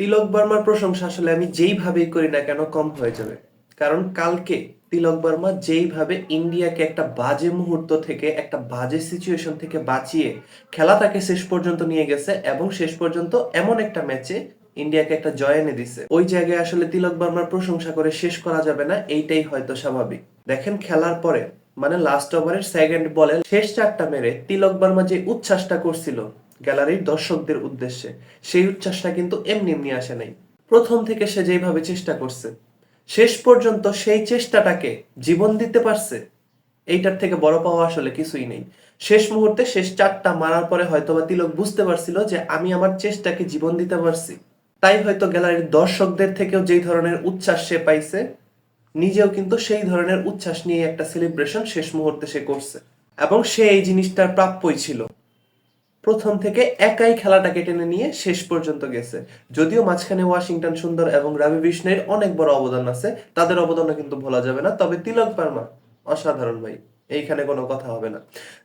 তিলক বর্মার প্রশংসা আসলে আমি যেইভাবেই করি না কেন কম হয়ে যাবে। কারণ কালকে তিলক বর্মা যেইভাবে ইন্ডিয়াকে একটা বাজে মুহূর্ত থেকে, একটা বাজে সিচুয়েশন থেকে বাঁচিয়ে খেলাটাকে শেষ পর্যন্ত নিয়ে গেছে এবং শেষ পর্যন্ত এমন একটা ম্যাচে ইন্ডিয়াকে একটা জয় এনে দিছে। ওই জায়গায় আসলে তিলক বর্মার প্রশংসা করে শেষ করা যাবে না, এইটাই হয়তো স্বাভাবিক। দেখেন খেলার পরে মানে লাস্ট ওভারের সেকেন্ড বলে শেষ চারটা মেরে তিলক বর্মা যে উচ্ছ্বাসটা করছিল গ্যালারির দর্শকদের উদ্দেশ্যে। সেই উচ্ছ্বাসটা কিন্তু এমনি এমনি আসে নাই। প্রথম থেকে সে যেভাবে চেষ্টা করছে, শেষ পর্যন্ত সেই চেষ্টাটাকে জীবন দিতে পারছে, এইটার থেকে বড় পাওয়া আসলে কিছুই নেই। শেষ মুহূর্তে শেষ চারটা মারার পরে হয়তোবা তিলক বুঝতে পারছিল যে আমি আমার চেষ্টাকে জীবন দিতে পারছি। তাই হয়তো গ্যালারির দর্শকদের থেকেও যেই ধরনের উচ্ছ্বাস সে পাইছে, নিজেও কিন্তু সেই ধরনের উচ্ছ্বাস নিয়ে একটা সেলিব্রেশন শেষ মুহূর্তে সে করছে। এবং সে এই জিনিসটার প্রাপ্যই ছিল। প্রথম থেকে একাই খেলাটাকে টেনে নিয়ে শেষ পর্যন্ত গেছে। যদিও মাঝখানে ওয়াশিংটন সুন্দর এবং রবি বিষ্ণের অনেক বড় অবদান আছে, তাদের অবদানও কিন্তু ভোলা যাবে না। তবে তিলক বার্মা, অসাধারণ ভাই, এইখানে কোনো কথা হবে না।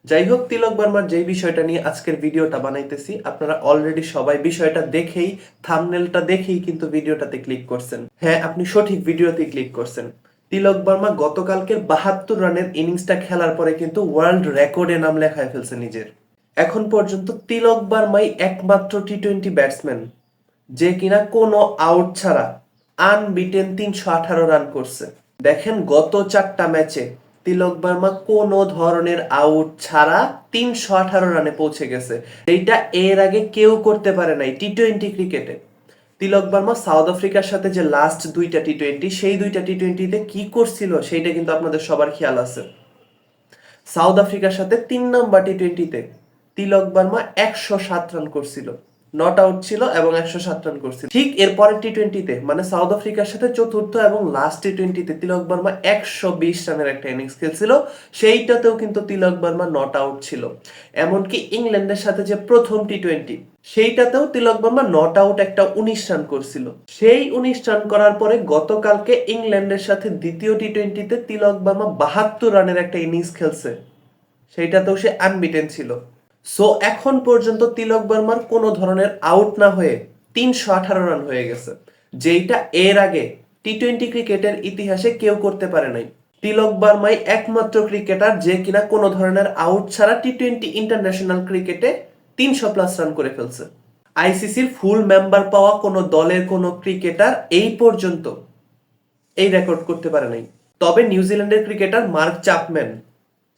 যাই হোক, তিলক বর্মার যেই বিষয়টা নিয়ে আজকের ভিডিওটা বানাইতেছি, আপনারা অলরেডি সবাই বিষয়টা দেখেই থামনেলটা দেখেই কিন্তু ভিডিওটাতে ক্লিক করছেন। হ্যাঁ আপনি সঠিক ভিডিওতে ক্লিক করছেন। তিলক বর্মা গতকালকের বাহাত্তর রানের ইনিংসটা খেলার পরে কিন্তু ওয়ার্ল্ড রেকর্ডে নাম লেখায় ফেলছে নিজের। এখন পর্যন্ত তিলক বার্মাই একমাত্র টি টোয়েন্টি ব্যাটসম্যান যে কিনা কোনো আউট ছাড়া আনবিটেন তিনশো আঠারো রান করছে। দেখেন গত চারটা ম্যাচে তিলক বার্মা কোনো ধরনের আউট ছাড়া তিনশো আঠারো রানে পৌঁছে গেছে। এইটা এর আগে কেউ করতে পারে নাই টি টোয়েন্টি ক্রিকেটে তিলক বার্মা সাউথ আফ্রিকার সাথে যে লাস্ট দুইটা টি টোয়েন্টি সেই দুইটা টি টোয়েন্টিতে কি করছিল সেইটা কিন্তু আপনাদের সবার খেয়াল আছে। সাউথ আফ্রিকার সাথে তিন নম্বর টি টোয়েন্টিতে তিলক বার্মা একশো সাত রান করছিল। নট আউট ছিল এবং একশো সাত রান করছিল। ঠিক এরপরের টি টোয়েন্টিতে মানে সাউথ আফ্রিকার সাথে চতুর্থ এবং লাস্ট টি টোয়েন্টিতে তিলক বার্মা একশো বিশ রানের একটা ইনিংস খেলছিল। সেইটাতেও কিন্তু তিলক বার্মা নট আউট ছিল। এমনকি ইংল্যান্ডের সাথে যে প্রথম টি টোয়েন্টি সেইটাতেও তিলক বার্মা নট আউট একটা উনিশ রান করছিল। সেই উনিশ রান করার পরে গতকালকে ইংল্যান্ডের সাথে দ্বিতীয় টি টোয়েন্টিতে তিলক বার্মা বাহাত্তর রানের একটা ইনিংস খেলছে। সেইটাতেও সে আনবিটেন ছিল। সো এখন পর্যন্ত তিলক বর্মার কোনো ধরনের আউট না হয়ে তিনশো আঠারো রান হয়ে গেছে। যেইটা এর আগে টি টোয়েন্টি ক্রিকেটের ইতিহাসে কেউ করতে পারে নাই। তিলক বার্মাই একমাত্র ক্রিকেটার যে কিনা কোনো ধরনের আউট ছাড়া টি টোয়েন্টি ইন্টারন্যাশনাল ক্রিকেটে তিনশো প্লাস রান করে ফেলছে। আইসিসির ফুল মেম্বার পাওয়া কোনো দলের কোনো ক্রিকেটার এই পর্যন্ত এই রেকর্ড করতে পারে নাই। তবে নিউজিল্যান্ডের ক্রিকেটার মার্ক চাপম্যান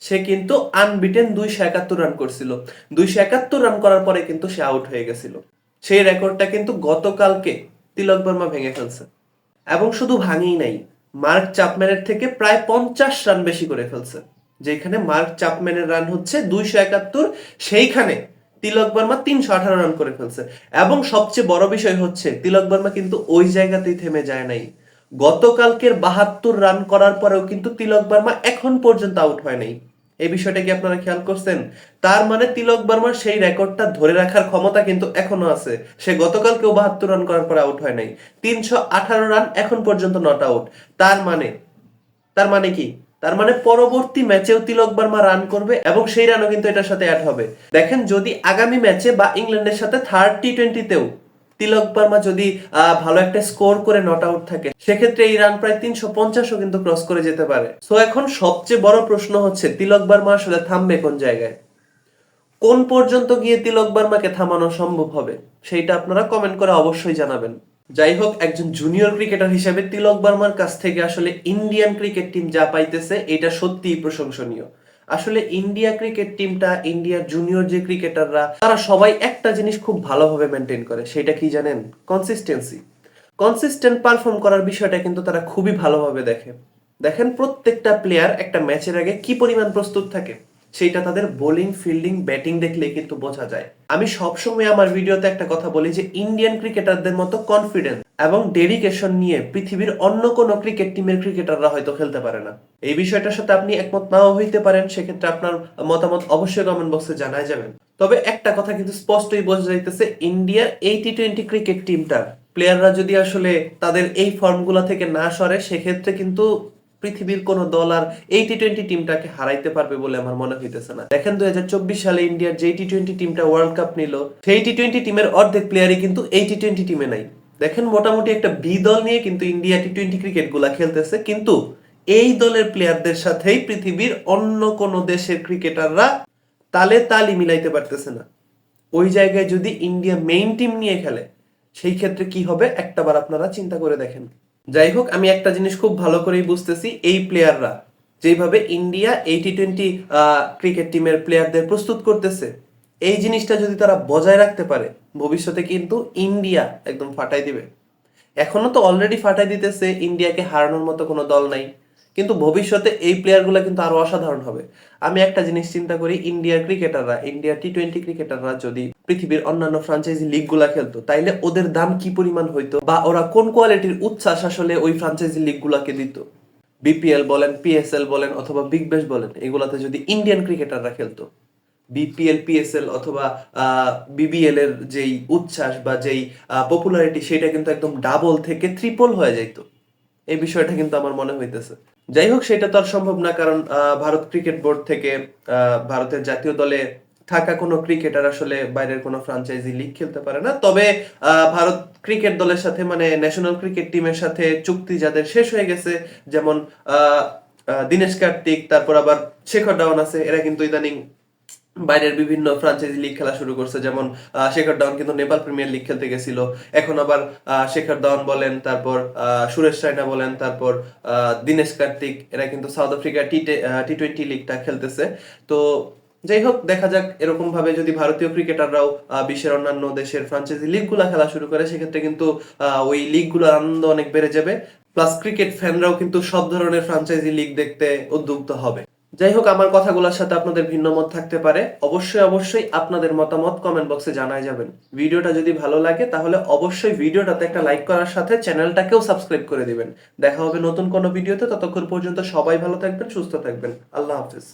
সে কিন্তু আনবিটেন দুইশো একাত্তর রান করছিল। দুইশো একাত্তর রান করার পরে কিন্তু সে আউট হয়ে গেছিল। সেই রেকর্ডটা কিন্তু গতকালকে তিলক বর্মা ভেঙে ফেলছে। এবং শুধু ভাঙেই নাই, মার্ক চাপম্যানের থেকে প্রায় পঞ্চাশ রান বেশি করে ফেলছে। যেখানে মার্ক চাপম্যানের রান হচ্ছে দুইশো একাত্তর, সেইখানে তিলক বর্মা তিনশো আঠারো রান করে ফেলছে। এবং সবচেয়ে বড় বিষয় হচ্ছে, তিলক বর্মা কিন্তু ওই জায়গাতেই থেমে যায় নাই। গতকালকের বাহাত্তর রান করার পরেও কিন্তু তিলক বর্মা এখন পর্যন্ত আউট হয় নাই। এই বিষয়টা কি আপনারা খেয়াল করছেন? তার মানে তিলক বর্মার সেই রেকর্ডটা ধরে রাখার ক্ষমতা কিন্তু এখনও আছে। সে গতকালকেও বাহাত্তর রান করার পরে আউট হয় নাই। তিনশো আঠারো রান এখন পর্যন্ত নট আউট তার মানে তার মানে কি? তার মানে পরবর্তী ম্যাচেও তিলক বর্মা রান করবে এবং সেই রানও কিন্তু এটার সাথে অ্যাড হবে। দেখেন যদি আগামী ম্যাচে বা ইংল্যান্ডের সাথে থার্ড টি টোয়েন্টিতেও তিলক বর্মা যদি ভালো একটা স্কোর করে নট আউট থাকে, সেক্ষেত্রে এই রান প্রায় তিনশো পঞ্চাশও কিন্তু ক্রস করে যেতে পারে। সো এখন সবচেয়ে বড় প্রশ্ন হচ্ছে তিলক বর্মা আসলে থামবে কোন জায়গায়? কোন পর্যন্ত গিয়ে তিলক বর্মাকে থামানো সম্ভব হবে? সেইটা আপনারা কমেন্ট করে অবশ্যই জানাবেন। যাই হোক, একজন জুনিয়র ক্রিকেটার হিসেবে তিলক বর্মার কাছ থেকে আসলে ইন্ডিয়ান ক্রিকেট টিম যা পাইতেছে, এটা সত্যিই প্রশংসনীয়। আসলে ইন্ডিয়া ক্রিকেট টিমটা ইন্ডিয়ার জুনিয়র যে ক্রিকেটাররা তারা সবাই একটা জিনিস খুব ভালোভাবে মেনটেন করে, সেটা কি জানেন? কনসিস্টেন্সি কনসিস্টেন্ট পারফর্ম করার বিষয়টা কিন্তু তারা খুবই ভালোভাবে দেখে। দেখেন প্রত্যেকটা প্লেয়ার একটা ম্যাচের আগে কি পরিমাণ প্রস্তুত থাকে। সেইটা তাদের বোলিং ফিল্ডিং ব্যাটিং দেখলে কিন্তু বোঝা যায়। আমি সবসময় আমার ভিডিওতে একটা কথা বলি যে ইন্ডিয়ান ক্রিকেটারদের মতো কনফিডেন্স এবং ডেডিকেশন নিয়ে পৃথিবীর অন্য কোনো ক্রিকেট টিমের ক্রিকেটাররা হয়তো খেলতে পারে না। এই বিষয়টার সাথে আপনি একমত নাও হইতে পারেন, সেক্ষেত্রে আপনার মতামত অবশ্যই কমেন্ট বক্সে জানাই যাবেন। তবে একটা কথা কিন্তু স্পষ্টই বোঝা যাইতেছে ইন্ডিয়ার এই টি টোয়েন্টি ক্রিকেট টিমটার প্লেয়াররা যদি আসলে তাদের এই ফর্মগুলা থেকে না সরে, সেক্ষেত্রে কিন্তু পৃথিবীর কোন দল আর এই টি টোয়েন্টি টিমটাকে হারাইতে পারবে বলে আমার মনে হইতেছে না। দেখেন দুই সালে ইন্ডিয়ার যে টি টোয়েন্টি টিমটা ওয়ার্ল্ড কাপ নিল, সেই টি টোয়েন্টি টিমের অর্ধেক প্লেয়ারই কিন্তু এই টি টোয়েন্টি টিমে নাই। দেখেন মোটামুটি একটা বি দল নিয়ে কিন্তু ইন্ডিয়া টি টোয়েন্টি ক্রিকেটগুলা খেলতেছে, কিন্তু এই দলের প্লেয়ারদের সাথেই পৃথিবীর অন্য কোনো দেশের ক্রিকেটাররা তালে তালি মিলাইতে পারতেছে না। ওই জায়গায় যদি ইন্ডিয়া মেইন টিম নিয়ে খেলে, সেই ক্ষেত্রে কি হবে? একটাবার আপনারা চিন্তা করে দেখেন। যাই হোক, আমি একটা জিনিস খুব ভালো করেই বুঝতেছি, এই প্লেয়াররা যেভাবে ইন্ডিয়া এই টি টোয়েন্টি ক্রিকেট টিমের প্লেয়ারদের প্রস্তুত করতেছে, এই জিনিসটা যদি তারা বজায় রাখতে পারে, ভবিষ্যতে কিন্তু ইন্ডিয়া একদম ফাটাই দিবে। এখনও তো অলরেডি ফাটাই দিতেছে ইন্ডিয়াকে হারানোর মতো কোনো দল নাই। কিন্তু ভবিষ্যতে এই প্লেয়ারগুলো কিন্তু আরও অসাধারণ হবে। আমি একটা জিনিস চিন্তা করি, ইন্ডিয়ার ক্রিকেটাররা, ইন্ডিয়ার টি টোয়েন্টি ক্রিকেটাররা যদি পৃথিবীর অন্যান্য ফ্রাঞ্চাইজি লিগগুলা খেলতো, তাইলে ওদের দাম কি পরিমাণ হইতো বা ওরা কোন কোয়ালিটির উচ্ছ্বাস আসলে ওই ফ্রাঞ্চাইজি লিগগুলাকে দিত? বিপিএল বলেন পিএসএল বলেন অথবা বিগ ব্যাশ বলেন, এগুলাতে যদি ইন্ডিয়ান ক্রিকেটাররা খেলতো বিপিএল পিএসএল অথবা বিবিএল এর যেই উচ্ছ্বাস বা যেই পপুলারিটি সেটা কিন্তু একদম ডাবল থেকে ট্রিপল হয়ে যাইতো। এই বিষয়টা কিন্তু আমার মনে হইতেছে। যাই হোক, সেটা তো আর সম্ভব না, কারণ ভারত ক্রিকেট বোর্ড থেকে ভারতের জাতীয় দলে থাকা কোনো ক্রিকেটার আসলে বাইরের কোনো ফ্রাঞ্চাইজি লিগ খেলতে পারে না। তবে ভারত ক্রিকেট দলের সাথে মানে ন্যাশনাল ক্রিকেট টিমের সাথে চুক্তি যাদের শেষ হয়ে গেছে, যেমন দীনেশ কার্তিক, তারপর আবার শেখর ডাউন আছে, এরা কিন্তু ইদানিং বাইরের বিভিন্ন ফ্রাঞ্চাইজি লিগ খেলা শুরু করছে, যেমন শেখর ধাওয়ান কিন্তু নেপাল প্রিমিয়ার লিগ খেলতে গেছিল। এখন আবার শেখর ধাওয়ান বলেন, তারপর সুরেশ রায়না বলেন, তারপর দীনেশ কার্তিক, এরা কিন্তু South Africa T T twenty লিগটা খেলতেছে। তো যাই হোক, দেখা যাক এরকম ভাবে যদি ভারতীয় ক্রিকেটাররাও বিশ্বের অন্যান্য দেশের ফ্রাঞ্চাইজি লিগগুলা খেলা শুরু করে, সেক্ষেত্রে কিন্তু ওই লিগগুলোর আনন্দ অনেক বেড়ে যাবে। প্লাস ক্রিকেট ফ্যানরাও কিন্তু সব ধরনের ফ্রাঞ্চাইজি লিগ দেখতে উদ্যুক্ত হবে। যাই হোক আমার কথাগুলোর সাথে আপনাদের ভিন্ন মত থাকতে পারে। অবশ্যই অবশ্যই আপনাদের মতামত কমেন্ট বক্সে জানাই যাবেন। ভিডিওটা যদি ভালো লাগে, তাহলে অবশ্যই ভিডিওটাতে একটা লাইক করার সাথে চ্যানেলটাকেও সাবস্ক্রাইব করে দিবেন। দেখা হবে নতুন কোনো ভিডিওতে, ততক্ষণ পর্যন্ত সবাই ভালো থাকবেন, সুস্থ থাকবেন। আল্লাহ হাফিজ।